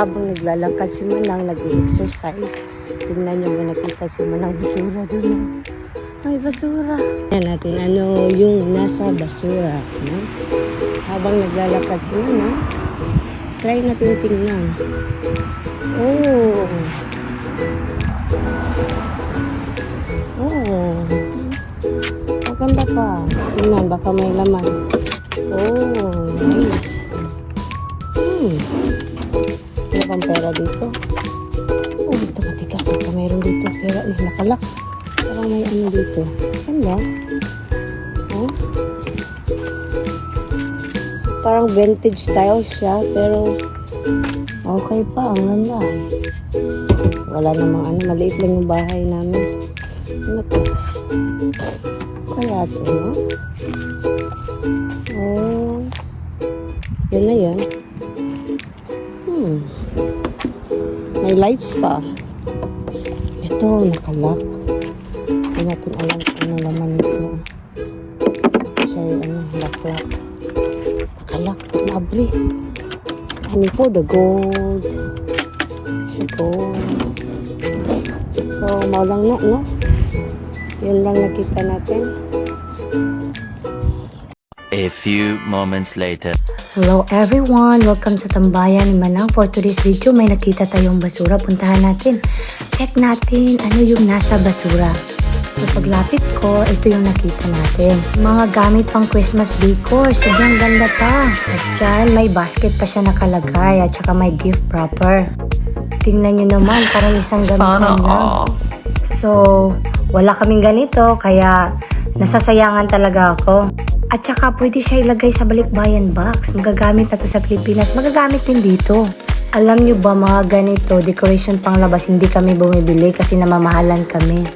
habang naglalakad si Manang, nag-exercise. Tingnan niyo may nakita si Manang basura doon. May basura. Yan natin ano yung nasa basura. No? Habang naglalakad si Manang, try natin tingnan. Oh. Oh. Maganda pa. Tingnan, baka may laman. Oh, nice. Hmm. Bang pera dito? Oh, ito matigas. Baka mayroon dito. Pera, eh, nakalak. Parang may ano dito. Ganda. Oh. Parang vintage style siya, pero okay pa. Ang ganda. Wala namang ano, maliit lang yung bahay namin. Ano to? Kaya to, no? Oh. Yun na yun. Lights pa. Ito, nakalak. Hindi natin alam kung ano laman nito. Yung ano, laklak. Nakalak. Nabri. Honey for the gold. Siya gold. So, maulang na, no? Yun lang nakita natin. A few moments later. Hello everyone! Welcome sa Tambayan ni Manang. For today's video, may nakita tayong basura. Puntahan natin. Check natin ano yung nasa basura. So paglapit ko, ito yung nakita natin. Mga gamit pang Christmas decor. Sobrang ganda pa. At dyan, may basket pa siya nakalagay. At saka may gift wrapper. Tingnan nyo naman, parang isang gamitan lang. So, wala kaming ganito, kaya nasasayangan talaga ako. At saka pwede siya ilagay sa balikbayan box. Magagamit na to sa Pilipinas. Magagamit din dito. Alam nyo ba mga ganito, decoration pang labas, hindi kami bumibili kasi namamahalan kami.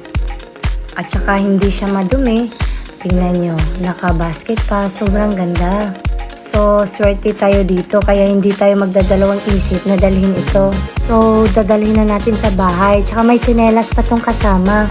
At saka hindi siya madumi. Tingnan nyo, naka-basket pa. Sobrang ganda. So, swerte tayo dito kaya hindi tayo magdadalawang isip na dalhin ito. So, dadalhin na natin sa bahay. Tsaka may tsinelas pa tong kasama.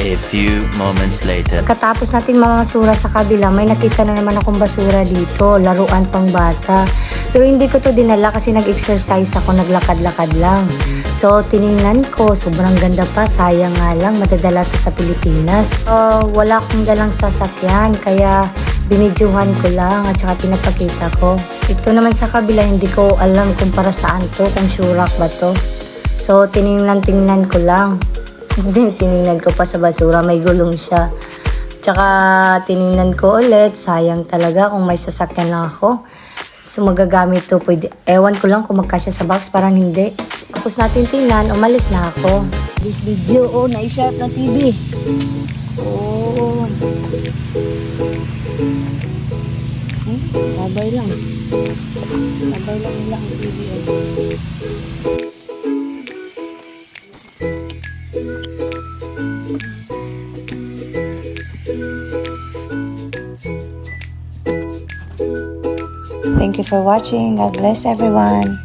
A few moments later. Pagkatapos natin mamasura sa kabila, may nakita na naman akong basura dito, laruan pang bata. Pero hindi ko to dinala kasi nag-exercise ako, naglakad-lakad lang. So, tiningnan ko, sobrang ganda pa, sayang nga lang, matadala to sa Pilipinas. Uh, wala akong dalang sasakyan, kaya binidyohan ko lang at saka pinapakita ko. Ito naman sa kabila, hindi ko alam kung para saan to, kung surak ba to. So, tiningnan-tingnan ko lang. tiningnan ko pa sa basura, may gulong siya. Tsaka tiningnan ko ulit, sayang talaga kung may sasakyan lang ako. So magagamit to, pwede, ewan ko lang kung magkasya sa box, parang hindi. Tapos natin tingnan, umalis na ako. This video, oh, na-sharp na TV. Oh. Tabay lang. Tabay lang nila ang. Oh. Thank you for watching. God bless everyone.